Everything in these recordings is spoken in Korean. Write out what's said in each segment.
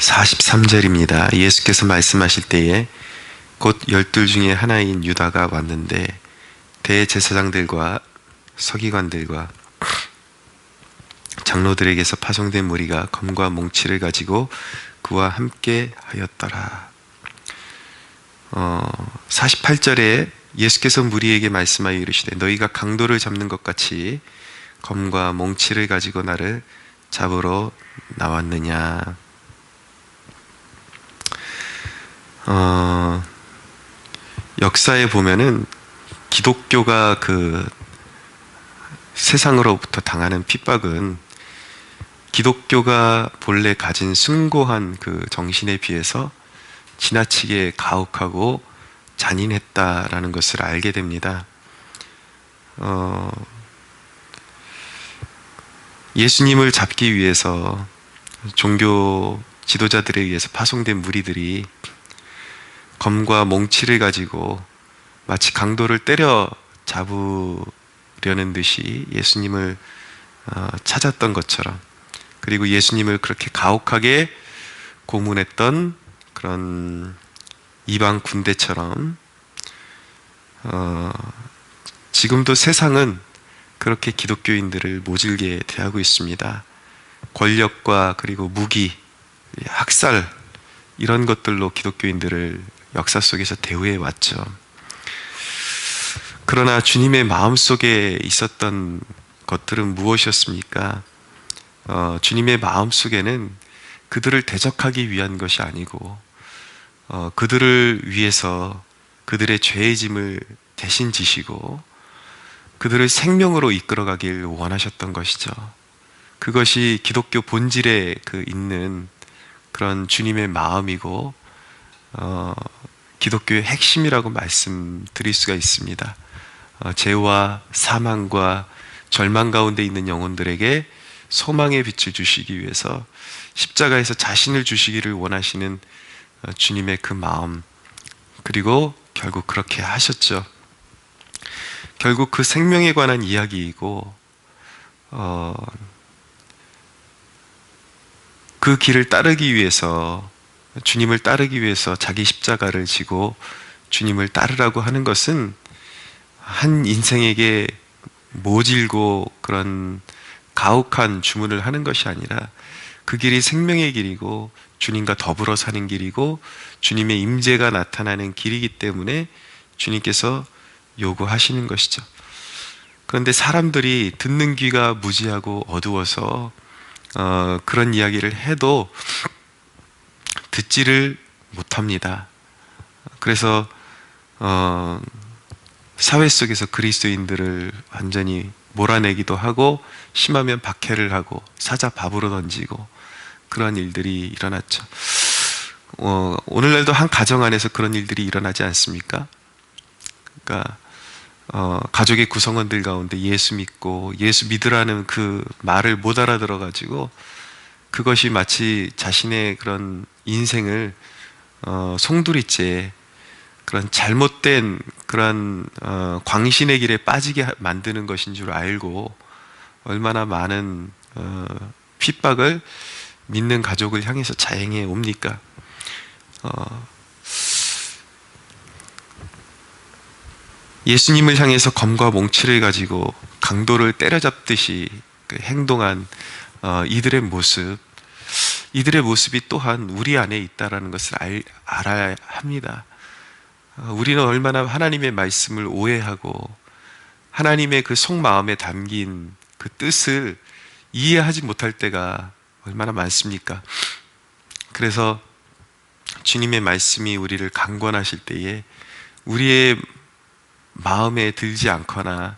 43절입니다. 예수께서 말씀하실 때에 곧 열둘 중에 하나인 유다가 왔는데 대제사장들과 서기관들과 장로들에게서 파송된 무리가 검과 몽치를 가지고 그와 함께 하였더라. 어, 48절에 예수께서 무리에게 말씀하여 이르시되 너희가 강도를 잡는 것 같이 검과 몽치를 가지고 나를 잡으러 나왔느냐. 어, 역사에 보면은 기독교가 그 세상으로부터 당하는 핍박은 기독교가 본래 가진 숭고한 그 정신에 비해서 지나치게 가혹하고 잔인했다라는 것을 알게 됩니다. 어, 예수님을 잡기 위해서 종교 지도자들에 의해서 파송된 무리들이 검과 몽치를 가지고 마치 강도를 때려 잡으려는 듯이 예수님을 어, 찾았던 것처럼 그리고 예수님을 그렇게 가혹하게 고문했던 그런 이방 군대처럼 어, 지금도 세상은 그렇게 기독교인들을 모질게 대하고 있습니다. 권력과 그리고 무기, 학살 이런 것들로 기독교인들을 역사 속에서 대우해 왔죠. 그러나 주님의 마음 속에 있었던 것들은 무엇이었습니까? 어, 주님의 마음 속에는 그들을 대적하기 위한 것이 아니고 어, 그들을 위해서 그들의 죄의 짐을 대신 지시고 그들을 생명으로 이끌어가길 원하셨던 것이죠. 그것이 기독교 본질에 그 있는 그런 주님의 마음이고 어, 기독교의 핵심이라고 말씀드릴 수가 있습니다. 어, 죄와 사망과 절망 가운데 있는 영혼들에게 소망의 빛을 주시기 위해서 십자가에서 자신을 주시기를 원하시는 어, 주님의 그 마음 그리고 결국 그렇게 하셨죠. 결국 그 생명에 관한 이야기이고 어, 그 길을 따르기 위해서 주님을 따르기 위해서 자기 십자가를 지고 주님을 따르라고 하는 것은 한 인생에게 모질고 그런 가혹한 주문을 하는 것이 아니라 그 길이 생명의 길이고 주님과 더불어 사는 길이고 주님의 임재가 나타나는 길이기 때문에 주님께서 요구하시는 것이죠. 그런데 사람들이 듣는 귀가 무지하고 어두워서 어, 그런 이야기를 해도 듣지를 못합니다. 그래서 어, 사회 속에서 그리스도인들을 완전히 몰아내기도 하고 심하면 박해를 하고 사자 밥으로 던지고 그런 일들이 일어났죠. 어, 오늘날도 한 가정 안에서 그런 일들이 일어나지 않습니까? 그러니까 어, 가족의 구성원들 가운데 예수 믿고 예수 믿으라는 그 말을 못 알아들어 가지고 그것이 마치 자신의 그런 인생을 어, 송두리째 그런 잘못된 그런 어, 광신의 길에 빠지게 만드는 것인 줄 알고 얼마나 많은 어, 핍박을 믿는 가족을 향해서 자행해 옵니까? 어, 예수님을 향해서 검과 몽치를 가지고 강도를 때려잡듯이 그 행동한 어, 이들의 모습, 이들의 모습이 또한 우리 안에 있다라는 것을 알, 알아야 합니다. 어, 우리는 얼마나 하나님의 말씀을 오해하고 하나님의 그 속마음에 담긴 그 뜻을 이해하지 못할 때가 얼마나 많습니까? 그래서 주님의 말씀이 우리를 강권하실 때에 우리의 마음에 들지 않거나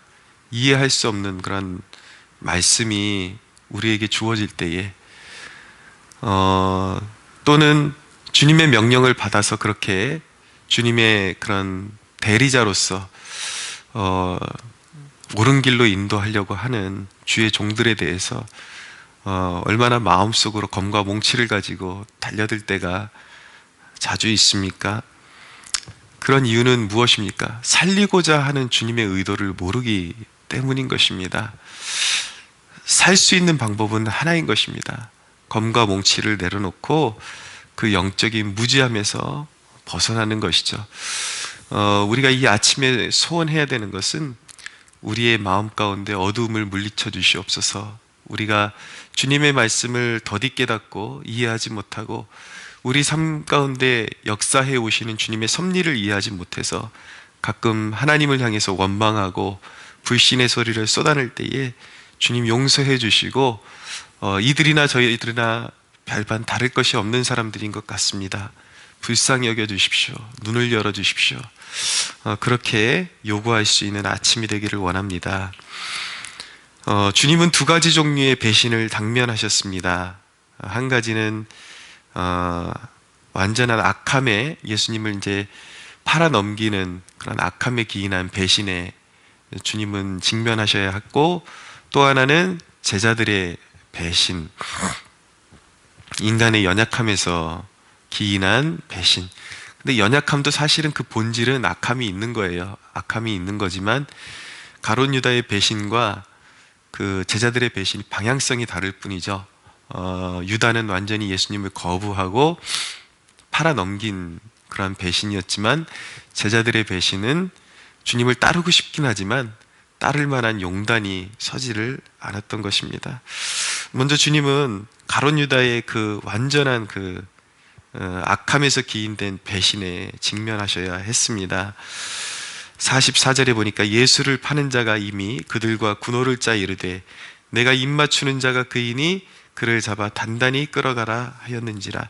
이해할 수 없는 그런 말씀이 우리에게 주어질 때에 어, 또는 주님의 명령을 받아서 그렇게 주님의 그런 대리자로서 어, 옳은 길로 인도하려고 하는 주의 종들에 대해서 어, 얼마나 마음속으로 검과 몽치를 가지고 달려들 때가 자주 있습니까? 그런 이유는 무엇입니까? 살리고자 하는 주님의 의도를 모르기 때문인 것입니다. 살 수 있는 방법은 하나인 것입니다. 검과 몽치를 내려놓고 그 영적인 무지함에서 벗어나는 것이죠. 어, 우리가 이 아침에 소원해야 되는 것은 우리의 마음 가운데 어두움을 물리쳐 주시옵소서. 우리가 주님의 말씀을 더디 깨닫고 이해하지 못하고 우리 삶 가운데 역사해 오시는 주님의 섭리를 이해하지 못해서 가끔 하나님을 향해서 원망하고 불신의 소리를 쏟아낼 때에 주님 용서해 주시고 어, 이들이나 저희들이나 별반 다를 것이 없는 사람들인 것 같습니다. 불쌍히 여겨 주십시오. 눈을 열어 주십시오. 어, 그렇게 요구할 수 있는 아침이 되기를 원합니다. 어, 주님은 두 가지 종류의 배신을 당면하셨습니다. 한 가지는 어, 완전한 악함에 예수님을 이제 팔아 넘기는 그런 악함에 기인한 배신에 주님은 직면하셔야 했고 또 하나는 제자들의 배신, 인간의 연약함에서 기인한 배신. 근데 연약함도 사실은 그 본질은 악함이 있는 거예요. 악함이 있는 거지만 가론 유다의 배신과 그 제자들의 배신이 방향성이 다를 뿐이죠. 어, 유다는 완전히 예수님을 거부하고 팔아 넘긴 그러한 배신이었지만 제자들의 배신은 주님을 따르고 싶긴 하지만 따를 만한 용단이 서지를 않았던 것입니다. 먼저 주님은 가론 유다의 그 완전한 그 어, 악함에서 기인된 배신에 직면하셔야 했습니다. 44절에 보니까 예수를 파는 자가 이미 그들과 군호를 짜 이르되 내가 입 맞추는 자가 그이니 그를 잡아 단단히 끌어가라 하였는지라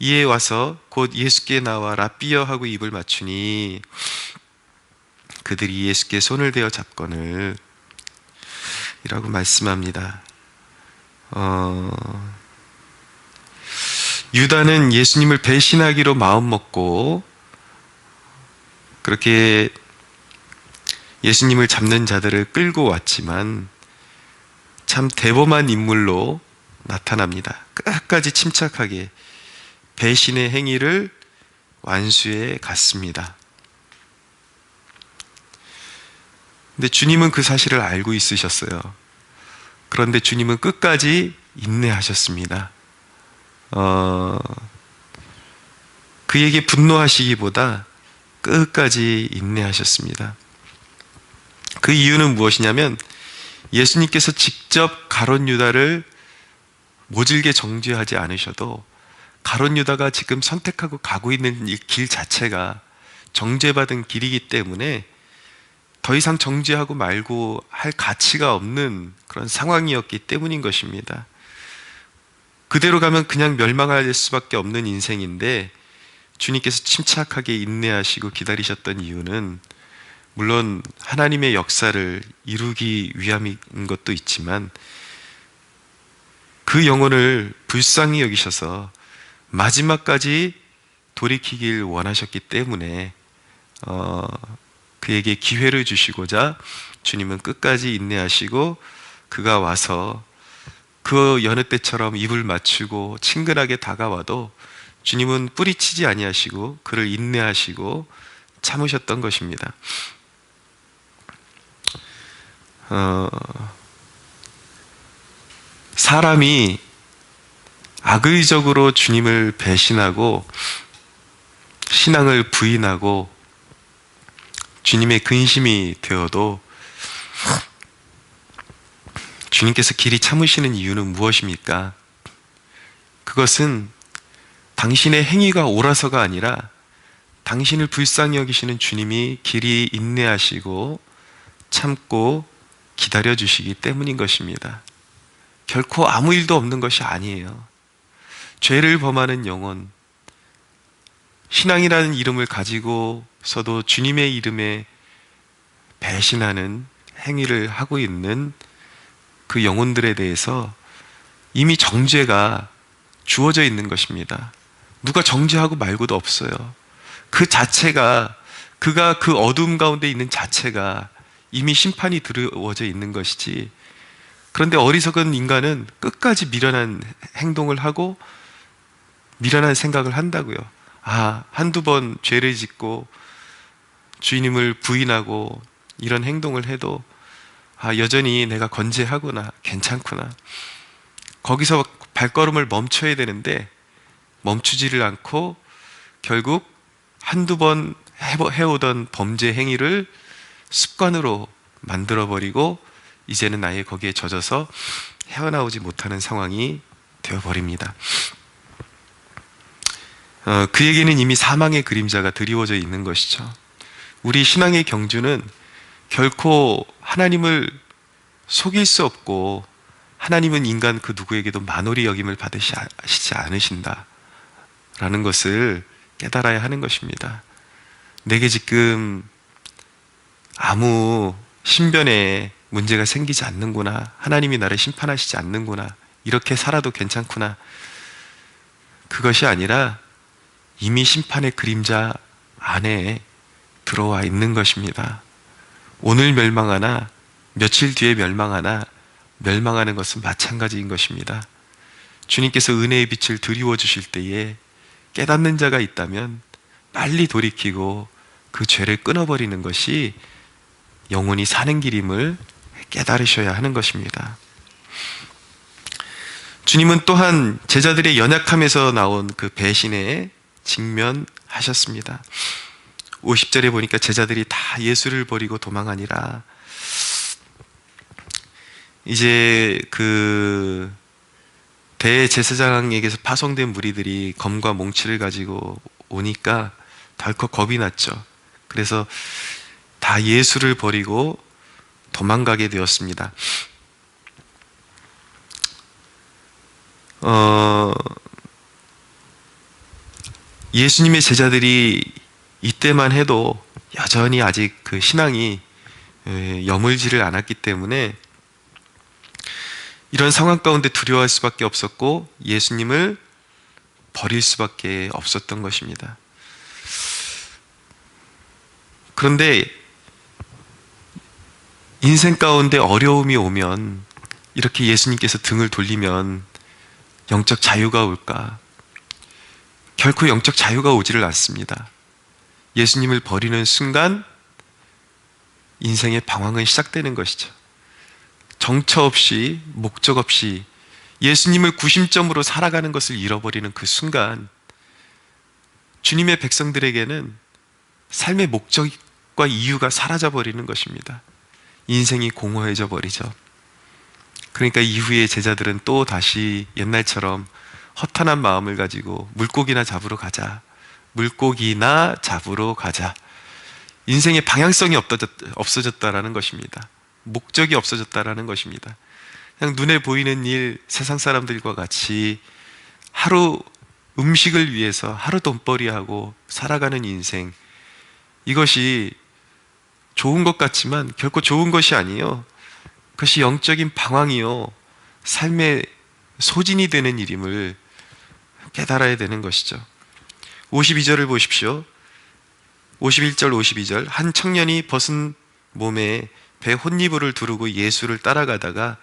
이에 와서 곧 예수께 나와 라삐어 하고 입을 맞추니 그들이 예수께 손을 대어 잡거늘 이라고 말씀합니다. 어, 유다는 예수님을 배신하기로 마음먹고 그렇게 예수님을 잡는 자들을 끌고 왔지만 참 대범한 인물로 나타납니다. 끝까지 침착하게 배신의 행위를 완수해 갔습니다. 근데 주님은 그 사실을 알고 있으셨어요. 그런데 주님은 끝까지 인내하셨습니다. 어, 그에게 분노하시기보다 끝까지 인내하셨습니다. 그 이유는 무엇이냐면 예수님께서 직접 가론 유다를 모질게 정죄하지 않으셔도 가론 유다가 지금 선택하고 가고 있는 길 자체가 정죄받은 길이기 때문에 더 이상 정죄하고 말고 할 가치가 없는 그런 상황이었기 때문인 것입니다. 그대로 가면 그냥 멸망할 수밖에 없는 인생인데 주님께서 침착하게 인내하시고 기다리셨던 이유는 물론 하나님의 역사를 이루기 위함인 것도 있지만 그 영혼을 불쌍히 여기셔서 마지막까지 돌이키길 원하셨기 때문에 어, 그에게 기회를 주시고자 주님은 끝까지 인내하시고 그가 와서 그 여느 때처럼 입을 맞추고 친근하게 다가와도 주님은 뿌리치지 아니하시고 그를 인내하시고 참으셨던 것입니다. 어, 사람이 악의적으로 주님을 배신하고 신앙을 부인하고 주님의 근심이 되어도 주님께서 길이 참으시는 이유는 무엇입니까? 그것은 당신의 행위가 옳아서가 아니라 당신을 불쌍히 여기시는 주님이 길이 인내하시고 참고 기다려 주시기 때문인 것입니다. 결코 아무 일도 없는 것이 아니에요. 죄를 범하는 영혼, 신앙이라는 이름을 가지고서도 주님의 이름에 배신하는 행위를 하고 있는 그 영혼들에 대해서 이미 정죄가 주어져 있는 것입니다. 누가 정죄하고 말고도 없어요. 그 자체가 그가 그 어둠 가운데 있는 자체가 이미 심판이 들어워져 있는 것이지. 그런데 어리석은 인간은 끝까지 미련한 행동을 하고 미련한 생각을 한다고요. 아, 한두 번 죄를 짓고 주님을 부인하고 이런 행동을 해도 아, 여전히 내가 건재하구나, 괜찮구나. 거기서 발걸음을 멈춰야 되는데 멈추지를 않고 결국 한두 번 해오던 범죄 행위를 습관으로 만들어버리고 이제는 나의 거기에 젖어서 헤어나오지 못하는 상황이 되어버립니다. 어, 그에게는 이미 사망의 그림자가 드리워져 있는 것이죠. 우리 신앙의 경주는 결코 하나님을 속일 수 없고 하나님은 인간 그 누구에게도 만홀히 여김을 받으시지 않으신다. 라는 것을 깨달아야 하는 것입니다. 내게 지금 아무 신변에 문제가 생기지 않는구나. 하나님이 나를 심판하시지 않는구나. 이렇게 살아도 괜찮구나. 그것이 아니라 이미 심판의 그림자 안에 들어와 있는 것입니다. 오늘 멸망하나 며칠 뒤에 멸망하나 멸망하는 것은 마찬가지인 것입니다. 주님께서 은혜의 빛을 드리워 주실 때에 깨닫는 자가 있다면 빨리 돌이키고 그 죄를 끊어버리는 것이 영혼이 사는 길임을 깨달으셔야 하는 것입니다. 주님은 또한 제자들의 연약함에서 나온 그 배신에 직면하셨습니다. 50절에 보니까 제자들이 다 예수를 버리고 도망하니라. 이제 그 대제사장에게서 파송된 무리들이 검과 몽치를 가지고 오니까 덜컥 겁이 났죠. 그래서 다 예수를 버리고 도망가게 되었습니다. 어, 예수님의 제자들이 이때만 해도 여전히 아직 그 신앙이 여물지를 않았기 때문에 이런 상황 가운데 두려워할 수밖에 없었고 예수님을 버릴 수밖에 없었던 것입니다. 그런데 인생 가운데 어려움이 오면 이렇게 예수님께서 등을 돌리면 영적 자유가 올까? 결코 영적 자유가 오지를 않습니다. 예수님을 버리는 순간 인생의 방황은 시작되는 것이죠. 정처 없이, 목적 없이 예수님을 구심점으로 살아가는 것을 잃어버리는 그 순간 주님의 백성들에게는 삶의 목적과 이유가 사라져 버리는 것입니다. 인생이 공허해져 버리죠. 그러니까 이후에 제자들은 또 다시 옛날처럼 허탄한 마음을 가지고 물고기나 잡으러 가자. 물고기나 잡으러 가자. 인생의 방향성이 없어졌 다라는 것입니다. 목적이 없어졌다라는 것입니다. 그냥 눈에 보이는 일, 세상 사람들과 같이 하루 음식을 위해서 하루 돈벌이하고 살아가는 인생. 이것이 좋은 것 같지만 결코 좋은 것이 아니요. 그것이 영적인 방황이요. 삶의 소진이 되는 일임을 깨달아야 되는 것이죠. 52절을 보십시오. 51절, 52절. 한 청년이 벗은 몸에 배 혼니부를 두르고 예수를 따라가다가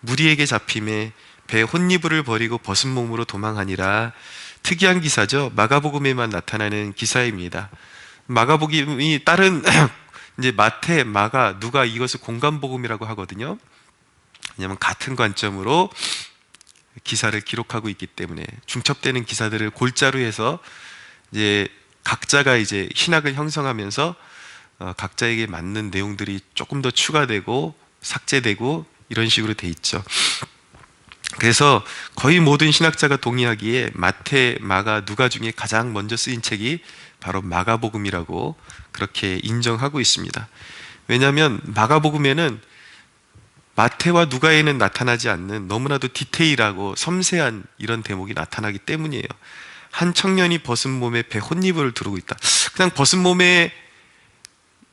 무리에게 잡힘에 배 혼니부를 버리고 벗은 몸으로 도망하니라. 특이한 기사죠. 마가복음에만 나타나는 기사입니다. 마가복음이 다른 이제 마태, 마가, 누가 이것을 공간복음이라고 하거든요. 왜냐하면 같은 관점으로 기사를 기록하고 있기 때문에 중첩되는 기사들을 골자로 해서 이제 각자가 이제 신학을 형성하면서 어, 각자에게 맞는 내용들이 조금 더 추가되고 삭제되고 이런 식으로 돼 있죠. 그래서 거의 모든 신학자가 동의하기에 마태, 마가, 누가 중에 가장 먼저 쓰인 책이 바로 마가복음이라고 그렇게 인정하고 있습니다. 왜냐하면 마가복음에는 마태와 누가에는 나타나지 않는 너무나도 디테일하고 섬세한 이런 대목이 나타나기 때문이에요. 한 청년이 벗은 몸에 배 혼입을 두르고 있다. 그냥 벗은 몸에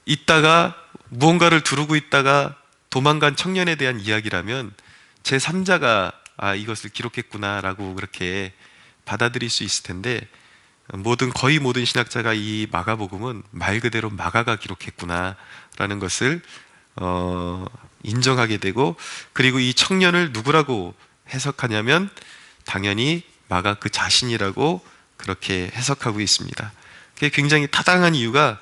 있다가 무언가를 두르고 있다가 도망간 청년에 대한 이야기라면 제 3자가 아 이것을 기록했구나라고 그렇게 받아들일 수 있을 텐데 모든 거의 모든 신학자가 이 마가복음은 말 그대로 마가가 기록했구나라는 것을 어, 인정하게 되고 그리고 이 청년을 누구라고 해석하냐면 당연히 마가 그 자신이라고 그렇게 해석하고 있습니다. 그게 굉장히 타당한 이유가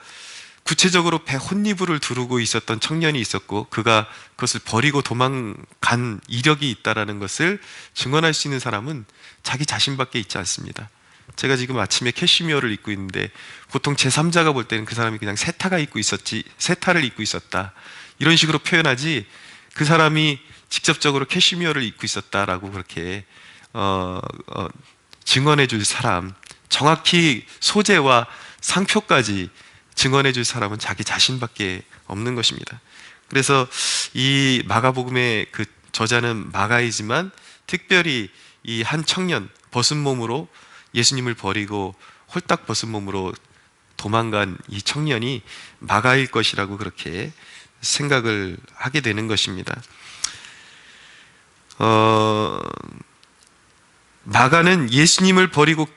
구체적으로 배 혼니부를 두르고 있었던 청년이 있었고 그가 그것을 버리고 도망간 이력이 있다라는 것을 증언할 수 있는 사람은 자기 자신밖에 있지 않습니다. 제가 지금 아침에 캐시미어를 입고 있는데 보통 제3자가 볼 때는 그 사람이 그냥 세타가 입고 있었지, 세타를 입고 있었다. 이런 식으로 표현하지 그 사람이 직접적으로 캐시미어를 입고 있었다라고 그렇게 어, 어, 증언해 줄 사람, 정확히 소재와 상표까지 증언해 줄 사람은 자기 자신밖에 없는 것입니다. 그래서 이 마가복음의 그 저자는 마가이지만 특별히 이 한 청년 벗은 몸으로 예수님을 버리고 홀딱 벗은 몸으로 도망간 이 청년이 마가일 것이라고 그렇게 생각을 하게 되는 것입니다. 어, 마가는 예수님을 버리고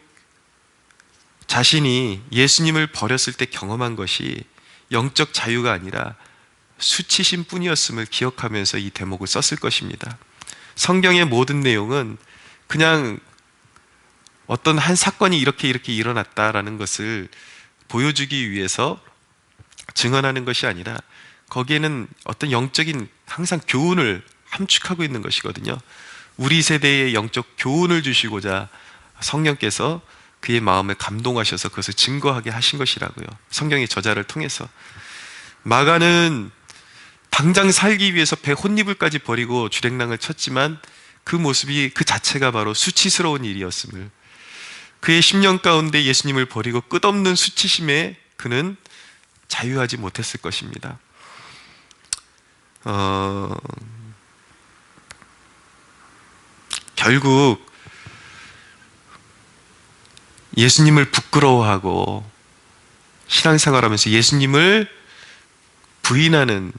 자신이 예수님을 버렸을 때 경험한 것이 영적 자유가 아니라 수치심 뿐이었음을 기억하면서 이 대목을 썼을 것입니다. 성경의 모든 내용은 그냥 어떤 한 사건이 이렇게 이렇게 일어났다라는 것을 보여주기 위해서 증언하는 것이 아니라 거기에는 어떤 영적인 항상 교훈을 함축하고 있는 것이거든요. 우리 세대의 영적 교훈을 주시고자 성령께서 그의 마음을 감동하셔서 그것을 증거하게 하신 것이라고요. 성경의 저자를 통해서. 마가는 당장 살기 위해서 배 혼입을까지 버리고 주랭랑을 쳤지만 그 모습이 그 자체가 바로 수치스러운 일이었음을 그의 10년 가운데 예수님을 버리고 끝없는 수치심에 그는 자유하지 못했을 것입니다. 어, 결국 예수님을 부끄러워하고 신앙생활하면서 예수님을 부인하는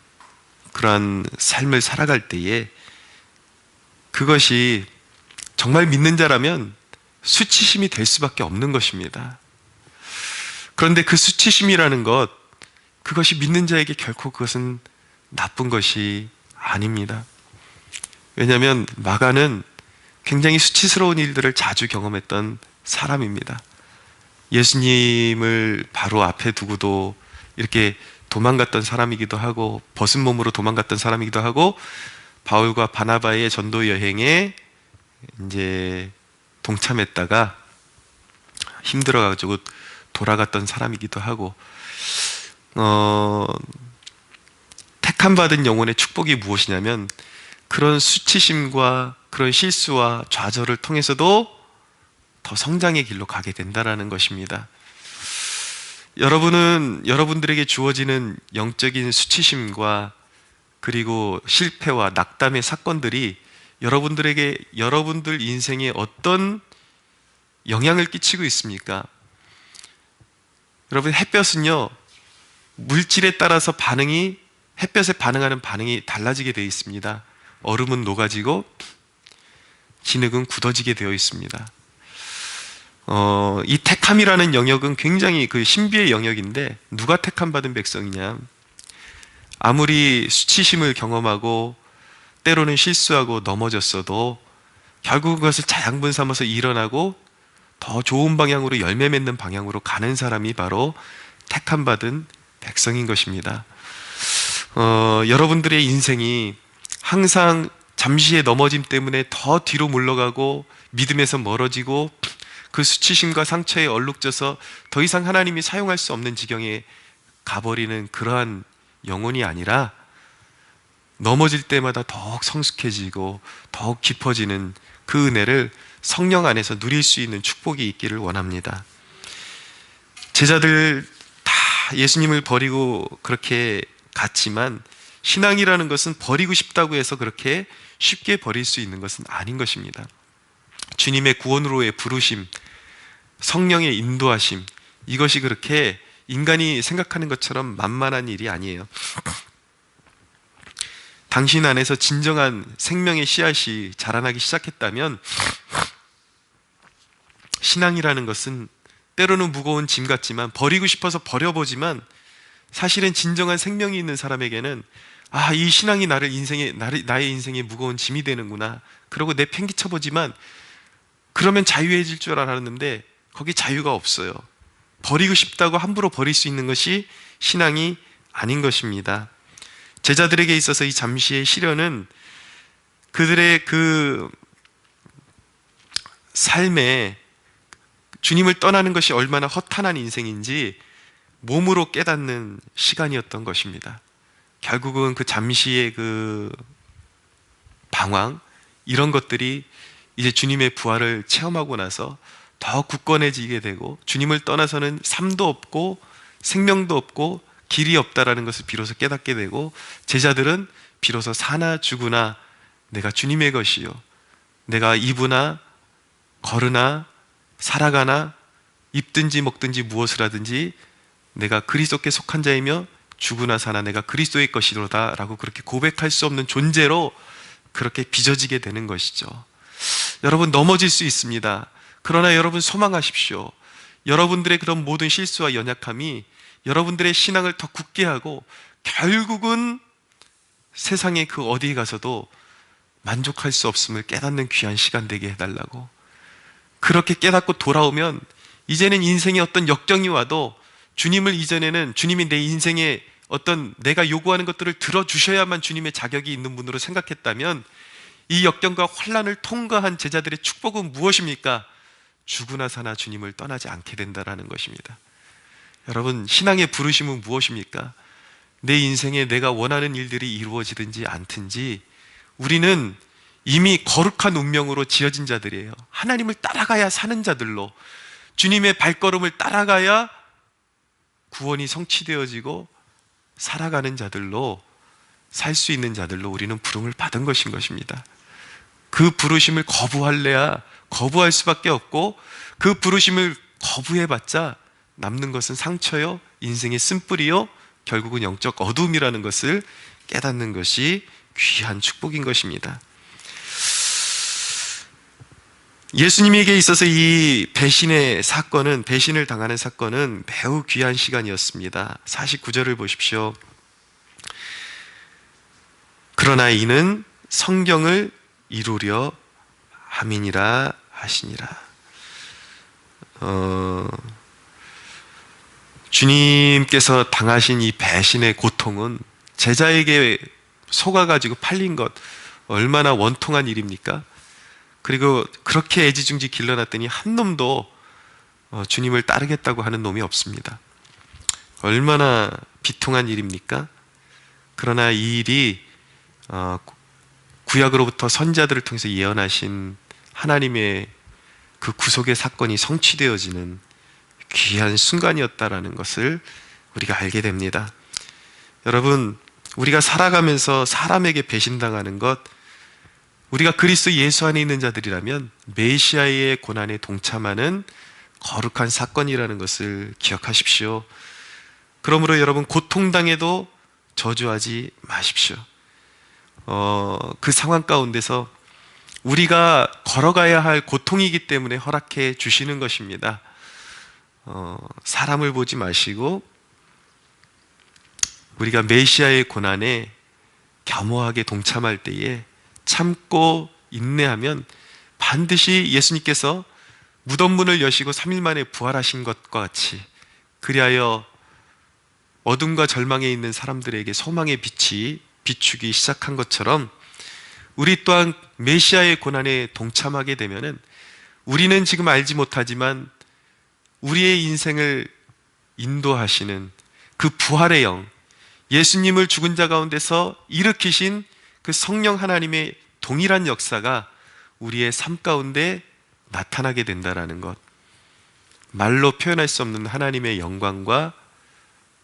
그러한 삶을 살아갈 때에 그것이 정말 믿는 자라면 수치심이 될 수밖에 없는 것입니다. 그런데 그 수치심이라는 것, 그것이 믿는 자에게 결코 그것은 나쁜 것이 아닙니다. 왜냐하면 마가는 굉장히 수치스러운 일들을 자주 경험했던 사람입니다. 예수님을 바로 앞에 두고도 이렇게 도망갔던 사람이기도 하고 벗은 몸으로 도망갔던 사람이기도 하고 바울과 바나바의 전도 여행에 이제 동참했다가 힘들어가지고 돌아갔던 사람이기도 하고 어, 택함 받은 영혼의 축복이 무엇이냐면 그런 수치심과 그런 실수와 좌절을 통해서도 더 성장의 길로 가게 된다라는 것입니다. 여러분은 여러분들에게 주어지는 영적인 수치심과 그리고 실패와 낙담의 사건들이 여러분들에게 여러분들 인생에 어떤 영향을 끼치고 있습니까? 여러분 햇볕은요 물질에 따라서 반응이 햇볕에 반응하는 반응이 달라지게 되어 있습니다. 얼음은 녹아지고 진흙은 굳어지게 되어 있습니다. 어, 이 택함이라는 영역은 굉장히 그 신비의 영역인데 누가 택함 받은 백성이냐? 아무리 수치심을 경험하고 때로는 실수하고 넘어졌어도 결국 그것을 자양분 삼아서 일어나고 더 좋은 방향으로 열매 맺는 방향으로 가는 사람이 바로 택함 받은 백성인 것입니다. 어, 여러분들의 인생이 항상 잠시의 넘어짐 때문에 더 뒤로 물러가고 믿음에서 멀어지고 그 수치심과 상처에 얼룩져서 더 이상 하나님이 사용할 수 없는 지경에 가버리는 그러한 영혼이 아니라 넘어질 때마다 더욱 성숙해지고 더욱 깊어지는 그 은혜를 성령 안에서 누릴 수 있는 축복이 있기를 원합니다. 제자들 다 예수님을 버리고 그렇게 갔지만 신앙이라는 것은 버리고 싶다고 해서 그렇게 쉽게 버릴 수 있는 것은 아닌 것입니다. 주님의 구원으로의 부르심, 성령의 인도하심, 이것이 그렇게 인간이 생각하는 것처럼 만만한 일이 아니에요. 당신 안에서 진정한 생명의 씨앗이 자라나기 시작했다면 신앙이라는 것은 때로는 무거운 짐 같지만 버리고 싶어서 버려보지만 사실은 진정한 생명이 있는 사람에게는 아, 이 신앙이 나를 인생에, 나의 인생에 무거운 짐이 되는구나. 그러고 내 팽기쳐 보지만 그러면 자유해질 줄 알았는데 거기 자유가 없어요. 버리고 싶다고 함부로 버릴 수 있는 것이 신앙이 아닌 것입니다. 제자들에게 있어서 이 잠시의 시련은 그들의 그 삶에 주님을 떠나는 것이 얼마나 허탄한 인생인지 몸으로 깨닫는 시간이었던 것입니다. 결국은 그 잠시의 그 방황, 이런 것들이 이제 주님의 부활을 체험하고 나서 더 굳건해지게 되고 주님을 떠나서는 삶도 없고 생명도 없고 길이 없다라는 것을 비로소 깨닫게 되고 제자들은 비로소 사나 죽으나 내가 주님의 것이요 내가 입으나 걸으나 살아가나 입든지 먹든지 무엇을 하든지 내가 그리스도께 속한 자이며 죽으나 사나 내가 그리스도의 것이로다라고 그렇게 고백할 수 없는 존재로 그렇게 빚어지게 되는 것이죠. 여러분 넘어질 수 있습니다. 그러나 여러분 소망하십시오. 여러분들의 그런 모든 실수와 연약함이 여러분들의 신앙을 더 굳게 하고 결국은 세상의 그 어디에 가서도 만족할 수 없음을 깨닫는 귀한 시간 되게 해달라고. 그렇게 깨닫고 돌아오면 이제는 인생의 어떤 역정이 와도 주님을 이전에는 주님이 내 인생에 어떤 내가 요구하는 것들을 들어주셔야만 주님의 자격이 있는 분으로 생각했다면 이 역경과 환란을 통과한 제자들의 축복은 무엇입니까? 죽으나 사나 주님을 떠나지 않게 된다라는 것입니다. 여러분, 신앙의 부르심은 무엇입니까? 내 인생에 내가 원하는 일들이 이루어지든지 않든지 우리는 이미 거룩한 운명으로 지어진 자들이에요. 하나님을 따라가야 사는 자들로 주님의 발걸음을 따라가야 구원이 성취되어지고 살아가는 자들로 살 수 있는 자들로 우리는 부름을 받은 것인 것입니다. 그 부르심을 거부할래야 거부할 수밖에 없고 그 부르심을 거부해봤자 남는 것은 상처요, 인생의 쓴뿌리요, 결국은 영적 어둠이라는 것을 깨닫는 것이 귀한 축복인 것입니다. 예수님에게 있어서 이 배신의 사건은, 배신을 당하는 사건은 매우 귀한 시간이었습니다. 49절을 보십시오. 그러나 이는 성경을 이루려 함이니라 하시니라. 어, 주님께서 당하신 이 배신의 고통은 제자에게 속아가지고 팔린 것 얼마나 원통한 일입니까? 그리고 그렇게 애지중지 길러놨더니 한 놈도 어, 주님을 따르겠다고 하는 놈이 없습니다. 얼마나 비통한 일입니까? 그러나 이 일이 어, 구약으로부터 선자들을 통해서 예언하신 하나님의 그 구속의 사건이 성취되어지는 귀한 순간이었다라는 것을 우리가 알게 됩니다. 여러분, 우리가 살아가면서 사람에게 배신당하는 것, 우리가 그리스도 예수 안에 있는 자들이라면 메시아의 고난에 동참하는 거룩한 사건이라는 것을 기억하십시오. 그러므로 여러분 고통당해도 저주하지 마십시오. 어, 그 상황 가운데서 우리가 걸어가야 할 고통이기 때문에 허락해 주시는 것입니다. 어, 사람을 보지 마시고 우리가 메시아의 고난에 겸허하게 동참할 때에 참고 인내하면 반드시 예수님께서 무덤 문을 여시고 3일 만에 부활하신 것과 같이 그리하여 어둠과 절망에 있는 사람들에게 소망의 빛이 비추기 시작한 것처럼 우리 또한 메시아의 고난에 동참하게 되면은 우리는 지금 알지 못하지만 우리의 인생을 인도하시는 그 부활의 영, 예수님을 죽은 자 가운데서 일으키신 그 성령 하나님의 동일한 역사가 우리의 삶 가운데 나타나게 된다라는 것. 말로 표현할 수 없는 하나님의 영광과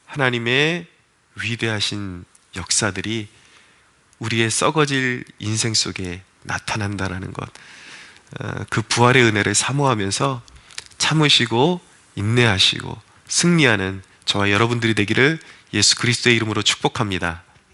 하나님의 위대하신 역사들이 우리의 썩어질 인생 속에 나타난다라는 것. 어, 그 부활의 은혜를 사모하면서 참으시고 인내하시고 승리하는 저와 여러분들이 되기를 예수 그리스도의 이름으로 축복합니다.